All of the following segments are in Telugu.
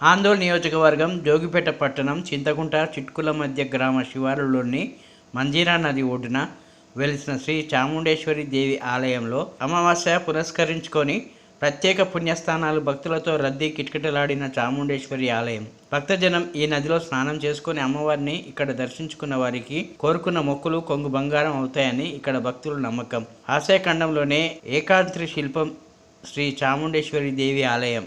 ఆందోళన నియోజకవర్గం జోగిపేట పట్టణం చింతకుంట చిట్కుల మధ్య గ్రామ శివారులోని మంజీరా నది ఒడ్డున వెలిసిన శ్రీ చాముండేశ్వరి దేవి ఆలయంలో అమావాస్య పురస్కరించుకొని ప్రత్యేక పుణ్యస్థానాలు భక్తులతో రద్దీ కిటకిటలాడిన చాముండేశ్వరి ఆలయం. భక్తజనం ఈ నదిలో స్నానం చేసుకుని అమ్మవారిని ఇక్కడ దర్శించుకున్న వారికి కోరుకున్న మొక్కులు కొంగు బంగారం అవుతాయని ఇక్కడ భక్తుల నమ్మకం. ఆశయఖండంలోనే ఏకాద్రి శిల్పం శ్రీ చాముండేశ్వరి దేవి ఆలయం.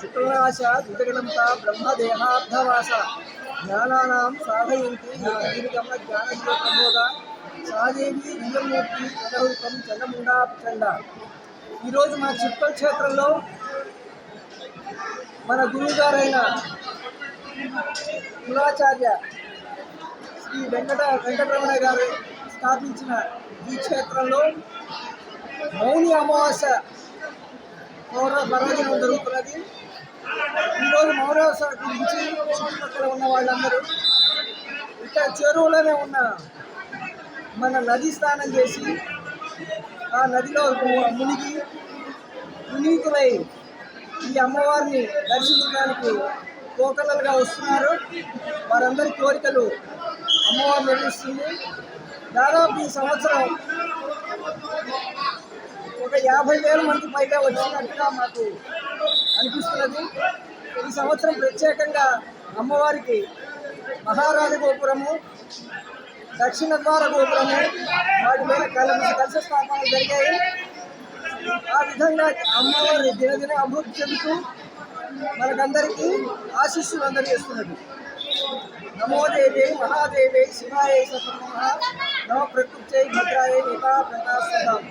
సకల జనపద వ్యాపిని విశ్వదుర్గా శ్యామాంగి శుక్రనాశ దుర్గణంత బ్రహ్మదేహాబ్ధవాస జ్ఞానానాం సాధయంతి నిర్గమ జ్ఞానజ్యోతమోద సాదేవి లింగమూర్తి ప్రదహుతం చండముండా చండ ఈరోజు మన చిత్తూరు క్షేత్రంలో మన గురువుగారైన కులాచార్య శ్రీ వెంకట వెంకటరమణ గారు స్థాపించిన ఈ క్షేత్రంలో మౌని అమావాస్య పౌర పర్వదినం జరుగుతున్నది. ఈరోజు మౌనావాస గురించి చుట్టుపక్కల ఉన్న వాళ్ళందరూ ఇక్కడ చెరువులోనే ఉన్న మన నది స్నానం చేసి ఆ నదిలో మునిగి పునీతులై ఈ అమ్మవారిని దర్శించడానికి కోకలలుగా వస్తున్నారు. వారందరి కోరికలు అమ్మవారు నిర్వహిస్తుంది దాదాపు ఈ సంవత్సరం యాభై వేల మంది పైగా వచ్చినట్టుగా మాకు అనిపిస్తున్నది. ఈ సంవత్సరం ప్రత్యేకంగా అమ్మవారికి మహారాజ గోపురము దక్షిణ ద్వార గోపురము వాటి మీద కలసి కలశ స్థాపనలు జరిగాయి. ఆ విధంగా అమ్మవారి దినదిన అభివృద్ధి చెందుతూ మనకందరికీ ఆశీస్సులు అందజేస్తున్నది. నమోదేవి మహాదేవి శివాయ సతమ não preocupe-se, ele vai aprender a estudar.